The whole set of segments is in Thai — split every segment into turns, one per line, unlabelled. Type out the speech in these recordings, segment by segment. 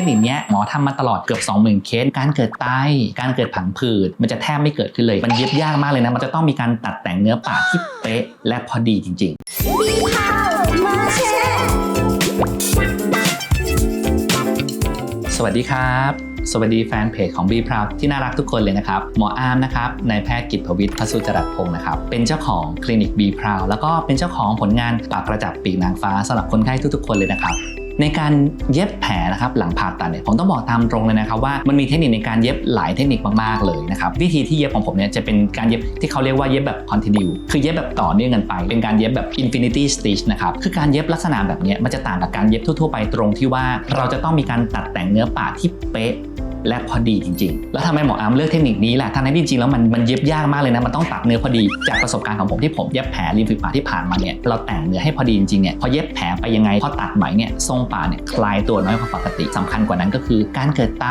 คนิคเนี้ยหมอทำมาตลอดเกือบ 20,000 เคส การเกิดไต การเกิดผังผืด มันจะแทบไม่เกิดขึ้นเลย มันเย็บยากมากเลยนะ มันจะต้องมีการตัดแต่งเนื้อปากที่เป๊ะและพอดีจริง ๆ สวัสดีครับสวัสดีแฟนเพจของ b p r o u d ที่น่ารักทุกคนเลยนะครับ หมออาร์มนะครับนายแพทย์กิตภวิทย์พสุจรัตพงศ์นะครับ เป็นเจ้าของคลินิก b p r o u d แล้วก็เป็นเจ้าของผลงานปากกระจับปีกนางฟ้าสำหรับคนไข้ทุกๆ คนเลยนะครับ ในการเย็บแผลนะครับหลังผ่าตัดเนี่ยผมต้องบอกตามตรงเลยนะครับว่ามันมีเทคนิคในการเย็บหลายเทคนิคมากๆเลยนะครับวิธีที่เย็บของผมเนี่ยจะเป็นการเย็บที่เขาเรียกว่าเย็บแบบคอนติเนียคือเย็บแบบต่อเนื่องกันไป เป็นการเย็บแบบอินฟินิตี้สติชนะครับคือการเย็บลักษณะแบบนี้มันจะต่างกับการเย็บทั่วๆไปตรงที่ว่า เราจะต้องมีการตัดแต่งเนื้อปากที่เป๊ะ และพอดีจริง ๆ แล้วทำไมหมออาร์มเลือกเทคนิคนี้ล่ะทั้งนั้นที่จริงๆแล้วมันมันเย็บยากมากเลยนะมันต้องตัดเนื้อพอดี จากประสบการณ์ของผมที่ผมเย็บแผลริมฝีปากที่ผ่านมาเนี่ยเราแต่งเนื้อให้พอดีจริงๆเนี่ยพอเย็บแผลไปยังไงพอตัดไหมเนี่ยทรงปากเนี่ยคลายตัวน้อยกว่าปกติสำคัญกว่านั้นก็คือ การเกิดไต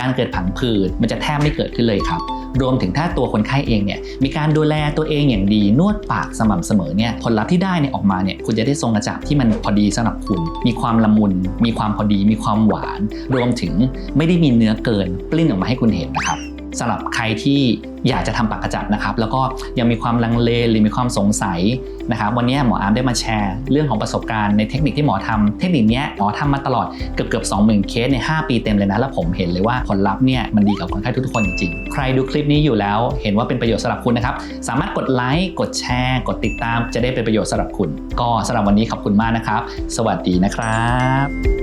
การเกิดผังผืดมันจะแทบไม่เกิดขึ้นเลยครับรวมถึงถ้าตัวคนไข้เองเนี่ยมีการดูแลตัวเองอย่างดีนวดปากสม่ำเสมอเนี่ยผลลัพธ์ที่ได้เนี่ยออกมาเนี่ยคุณจะได้ทรงกระจับที่มันพอดีสำหรับคุณ มีความละมุน มีความพอดี มีความหวาน รวมถึงไม่ได้มีเนื้อเกินปลิ้นออกมาให้คุณเห็นนะครับสำหรับใครที่ อยากจะทำปากกระจับนะครับ แล้วก็ยังมีความลังเลหรือมีความสงสัยนะครับวันนี้หมออาร์มได้มาแชร์ เรื่องของประสบการณ์ในเทคนิคที่หมอทำเทคนิคนี้หมอทำมาตลอดเกือบเกือบสองหมื่นเคสใน 5 ปีเต็มเลยนะ แล้วผมเห็นเลยว่าผลลัพธ์เนี่ยมันดีกับคนไข้ทุกๆคนจริงๆ ใครดูคลิปนี้อยู่แล้วเห็นว่าเป็นประโยชน์สำหรับคุณนะครับ สามารถกดไลค์กดแชร์ กดติดตามจะได้เป็นประโยชน์สำหรับคุณ ก็สำหรับวันนี้ขอบคุณมากนะครับ สวัสดีนะครับ